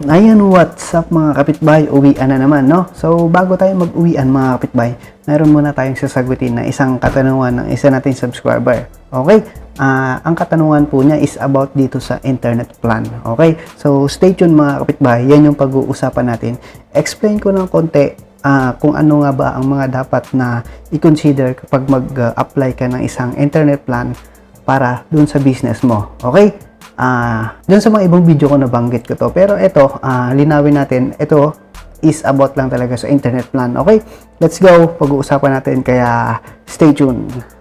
Ayun, what's up mga kapitbahay? Uwian na naman, no? So, bago tayo mag-uwian mga kapitbahay, meron muna tayong sasagutin na isang katanungan ng isa nating subscriber. Okay? Ah, ang katanungan po niya is about dito sa internet plan. Okay? So, stay tuned mga kapitbahay. Yan yung pag-uusapan natin. Explain ko ng konti ah, kung ano nga ba ang mga dapat na i-consider kapag mag-apply ka ng isang internet plan para dun sa business mo. Okay? Ah, dun sa mga ibang video ko nabanggit ko to. Pero ito, ah, linawin natin, ito is about lang talaga sa internet plan. Okay? Let's go. Pag-uusapan natin kaya stay tuned.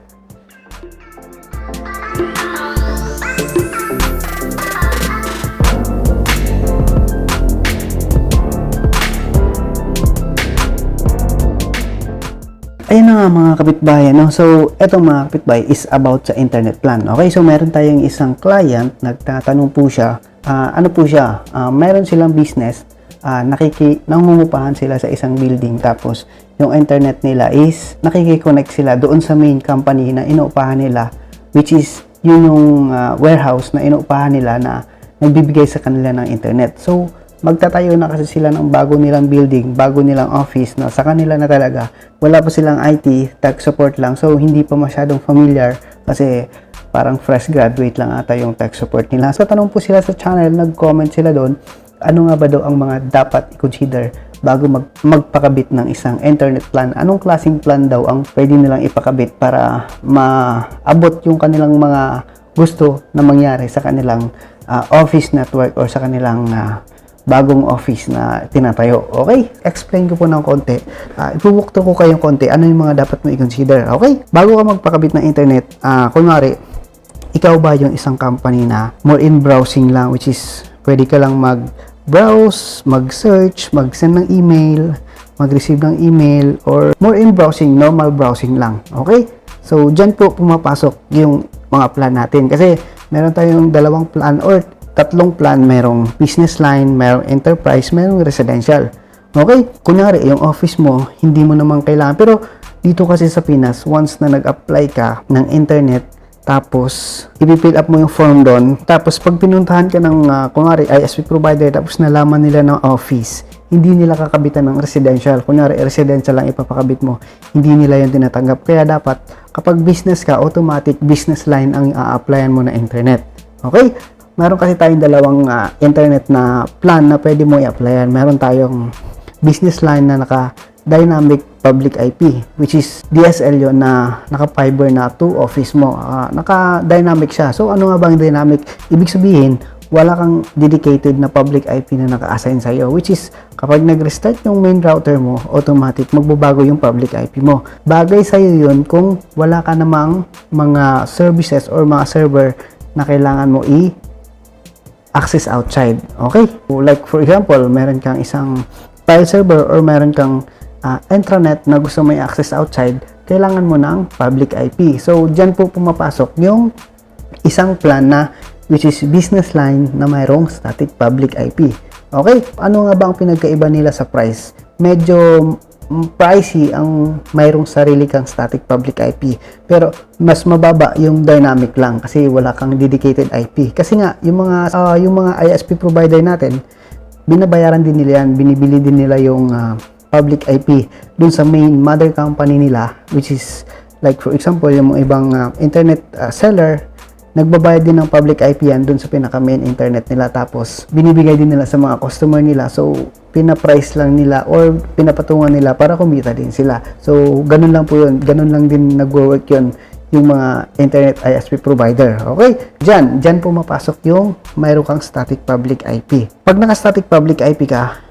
Ayun na nga mga kapitbahay, no? So, etong mga kapitbahay is about sa internet plan. Okay, so meron tayong isang client, nagtatanong po siya, ah, ano po siya, Ah, meron silang business, ah, nakiki, nangungupahan sila sa isang building, tapos yung internet nila is nakiki-connect sila doon sa main company na inuupahan nila, which is yun yung ah, warehouse na inuupahan nila na nagbibigay sa kanila ng internet. So, magtatayo na kasi sila ng bago nilang building, bago nilang office na sa kanila na talaga. Wala pa silang IT, tech support lang. So, hindi pa masyadong familiar kasi parang fresh graduate lang ata yung tech support nila. So, tanong po sila sa channel, nag-comment sila doon, ano nga ba daw ang mga dapat i-consider bago mag magpakabit ng isang internet plan? Anong klaseng plan daw ang pwede nilang ipakabit para maabot yung kanilang mga gusto na mangyari sa kanilang ah, office network or sa kanilang ah, bagong office na tinatayo. Okay? Explain ko po ng konti. Uh, ipubukto ko kayong konti. Ano yung mga dapat mo i-consider. Okay? Bago ka magpakabit ng internet, ah, kunwari, ikaw ba yung isang company na more in browsing lang, which is pwede ka lang mag-browse, mag-search, mag-send ng email, mag-receive ng email, or more in browsing, normal browsing lang. Okay? So, dyan po pumapasok yung mga plan natin. Kasi, meron tayong dalawang plan or tatlong plan. Merong business line, merong enterprise, merong residential. Okay? Kunyari, yung office mo, hindi mo naman kailangan. Pero, dito kasi sa Pinas, once na nag-apply ka ng internet, tapos, ipifill up mo yung form doon. Tapos, pag pinuntahan ka ng, uh, kunwari, ISP provider, tapos nalaman nila ng office, hindi nila kakabitan ng residential. Kunyari, residential lang ipapakabit mo. Hindi nila yung tinatanggap. Kaya dapat, kapag business ka, automatic business line ang i-applyan mo na internet. Okay? Meron kasi tayong dalawang ah, internet na plan na pwede mo i-applyan. Meron tayong business line na naka dynamic public IP which is DSL yon na naka-fiber na to office mo. Ah, naka-dynamic siya. So ano nga bang dynamic? Ibig sabihin, wala kang dedicated na public IP na naka-assign sa iyo which is kapag nag-restart yung main router mo, automatic magbabago yung public IP mo. Bagay sa iyo yun kung wala ka namang mga services or mga server na kailangan mo i access outside. Okay? Like for example, meron kang isang file server or meron kang ah, intranet na gusto mo i-access outside, kailangan mo ng public IP. So, dyan po pumapasok yung isang plan na which is business line na mayroong static public IP. Okay? Ano nga ba ang pinagkaiba nila sa price? Medyo pricey ang mayroong sarili kang static public IP. Pero mas mababa yung dynamic lang kasi wala kang dedicated IP. Kasi nga yung mga ah, yung mga ISP provider natin, binabayaran din nila yan, binibili din nila yung ah, public IP dun sa main mother company nila which is like for example yung ibang ah, internet ah, seller nagbabayad din ng public IP yan dun sa pinaka main internet nila tapos binibigay din nila sa mga customer nila so pina-price lang nila or pinapatungan nila para kumita din sila so ganun lang po yun ganun lang din nagwo-work yun yung mga internet ISP provider. Okay? Diyan, diyan po mapasok yung mayroon kang static public IP. Pag naka-static public IP ka,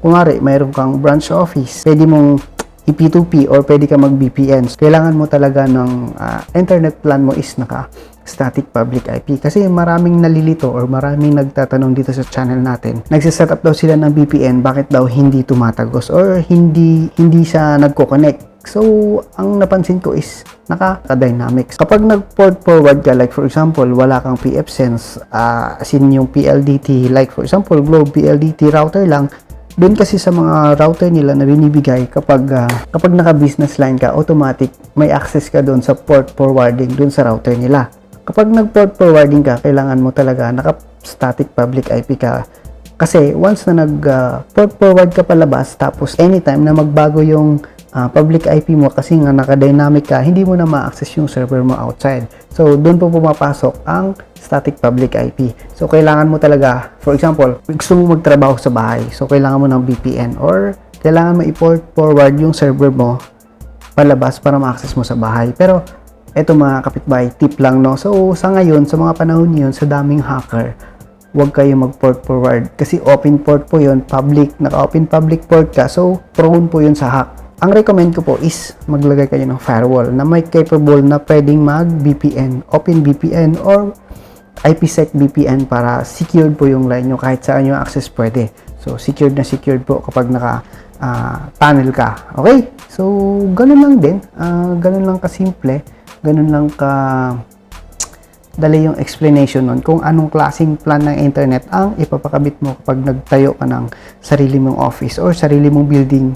kunwari, mayroon kang branch office, pwede mong i-P2P or pwede ka mag-VPN. Kailangan mo talaga ng ah, internet plan mo is naka static public IP. Kasi maraming nalilito or maraming nagtatanong dito sa channel natin. Nagsiset up daw sila ng VPN, bakit daw hindi tumatagos or hindi hindi siya nagko-connect. So, ang napansin ko is naka-dynamics. Kapag nag-port forward ka, like for example, wala kang PF Sense, ah, as in yung PLDT, like for example, Globe PLDT router lang, doon kasi sa mga router nila na binibigay kapag ah, kapag naka-business line ka, automatic may access ka doon sa port forwarding doon sa router nila. Kapag nag-port forwarding ka, kailangan mo talaga naka-static public IP ka Kasi once na nag uh, port forward ka palabas tapos anytime na magbago yung ah, public IP mo kasi nga naka-dynamic ka, hindi mo na ma-access yung server mo outside. So doon po pumapasok ang static public IP. So kailangan mo talaga, for example, gusto mo magtrabaho sa bahay. So kailangan mo ng VPN or kailangan mo i-port forward yung server mo palabas para ma-access mo sa bahay. Pero eto mga kapitbahay, tip lang no. So sa ngayon, sa mga panahon yun, sa daming hacker, huwag kayo mag-port forward kasi open port po yun, public, naka-open public port ka, so prone po yun sa hack. Ang recommend ko po is maglagay kayo ng firewall na may capable na pwedeng mag VPN, open VPN or IPsec VPN para secured po yung line nyo kahit saan yung access pwede. So secured na secured po kapag naka ah, panel ka. Okay? So ganun lang din. Ah, ganun lang kasimple. Ganun lang ka dali yung explanation nun kung anong klaseng plan ng internet ang ipapakabit mo kapag nagtayo ka ng sarili mong office or sarili mong building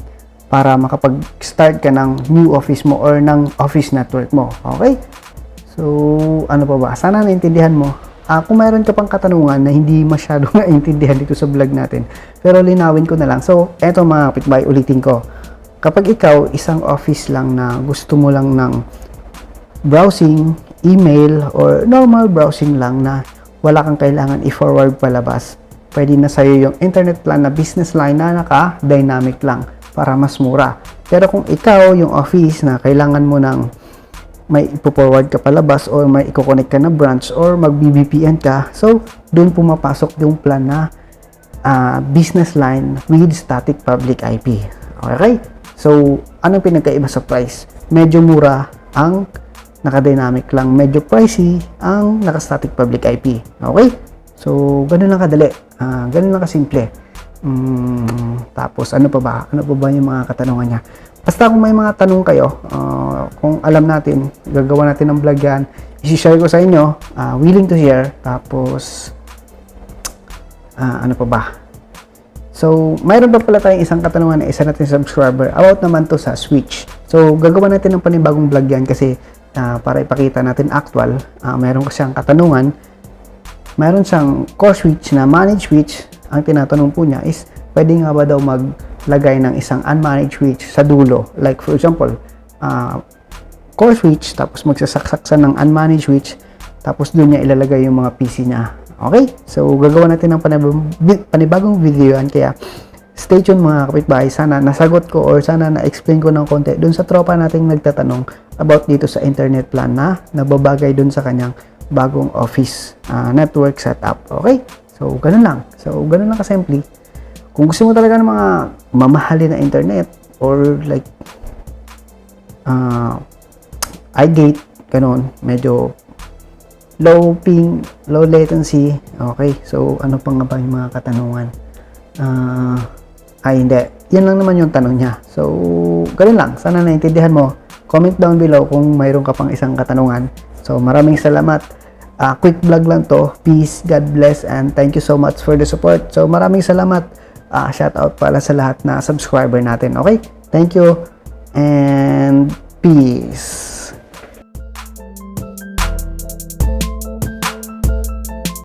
para makapag-start ka ng new office mo or ng office network mo. Okay? So, ano pa ba? Sana naintindihan mo. Ah, kung mayroon ka pang katanungan na hindi masyado naintindihan dito sa vlog natin, pero linawin ko na lang. So, eto mga kapitbahay, ulitin ko. Kapag ikaw, isang office lang na gusto mo lang ng browsing, email, or normal browsing lang na wala kang kailangan i-forward palabas, pwede na sa'yo yung internet plan na business line na naka-dynamic lang para mas mura. Pero kung ikaw, yung office na kailangan mo ng may ipo-forward ka palabas or may i-connect ka na branch or mag-BBPN ka, so doon pumapasok yung plan na ah, business line with static public IP. Okay? So, anong pinagkaiba sa price? Medyo mura ang naka-dynamic lang. Medyo pricey ang naka-static public IP. Okay? So, ganun lang kadali. Ah, ganun lang kasimple. Mm, tapos, ano pa ba? Ano pa ba yung mga katanungan niya? Basta kung may mga tanong kayo, ah, kung alam natin, gagawa natin ng vlog yan, isi-share ko sa inyo, ah, willing to share. Tapos, ah, ano pa ba? So, mayroon pa pala tayong isang katanungan na isa natin subscriber about naman to sa Switch. So, gagawa natin ng panibagong vlog yan kasi ah, para ipakita natin actual, ah, mayroon ko siyang katanungan. Mayroon siyang core switch na managed switch. Ang tinatanong po niya is, pwede nga ba daw maglagay ng isang unmanaged switch sa dulo? Like for example, ah, core switch, tapos magsasaksak siya ng unmanaged switch, tapos doon niya ilalagay yung mga PC niya. Okay? So, gagawa natin ng panibagong, video yan. Kaya, stay tuned mga kapitbahay. Sana nasagot ko or sana na-explain ko ng konti doon sa tropa nating nagtatanong about dito sa internet plan na nababagay doon sa kanyang bagong office ah, network setup. Okay? So, ganun lang. So, ganun lang kasimple. Kung gusto mo talaga ng mga mamahalin na internet or like ah iGate, ganun, medyo low ping, low latency. Okay, so ano pa nga ba yung mga katanungan? Ah, ay hindi. Yan lang naman yung tanong niya. So, ganun lang. Sana naintindihan mo. Comment down below kung mayroon ka pang isang katanungan. So, maraming salamat. Ah, quick vlog lang to. Peace, God bless, and thank you so much for the support. So, maraming salamat. Ah, shout out pala sa lahat na subscriber natin. Okay? Thank you. And peace.